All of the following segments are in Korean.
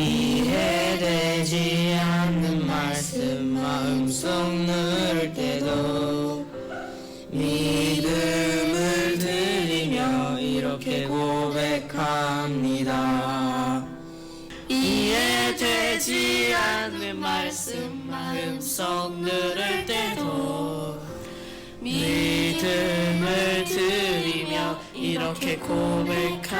이해되지 않는 말씀 마음속 누를 때도 믿음을 드리며 이렇게 고백합니다. 이해되지 않는 말씀 마음속 누를 때도 믿음을 드리며 이렇게 고백합니다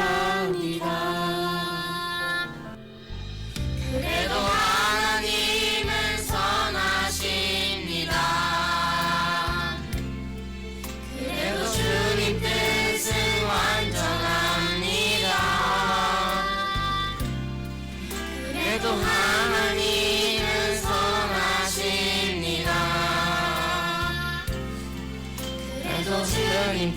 그래도 주님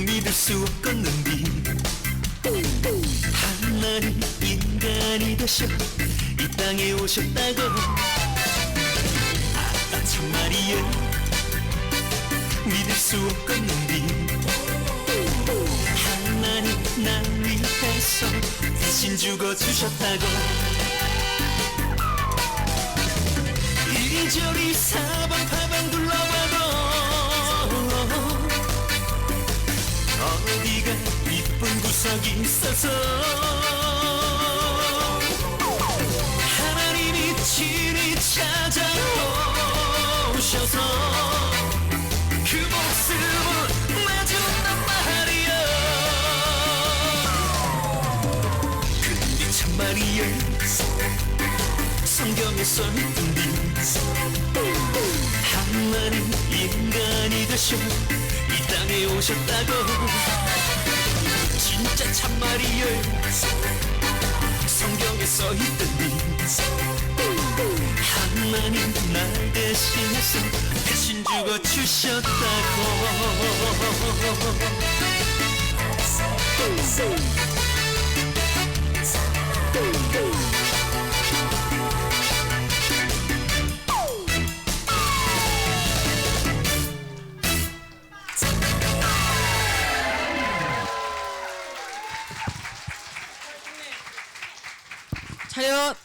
믿을 수 없겠는데 하나님 인간이 되셔 이 땅에 오셨다고. 아 정말이요 믿을 수 없겠는데 하나님 날 위해서 대신 죽어주셨다고. 이리저리 사방팔방 둘러 이쁜 구석이 있어서 하나님이 친히 찾아오셔서 그 모습을 내준단 말이야 근데 참 말이야 성경에 써있던데 하나님 인간이 되셔 이 땅에 오셨다고 참 말이여 성경에 써있던데 하나님 날 대신해서 대신 죽어 주셨다고 차렷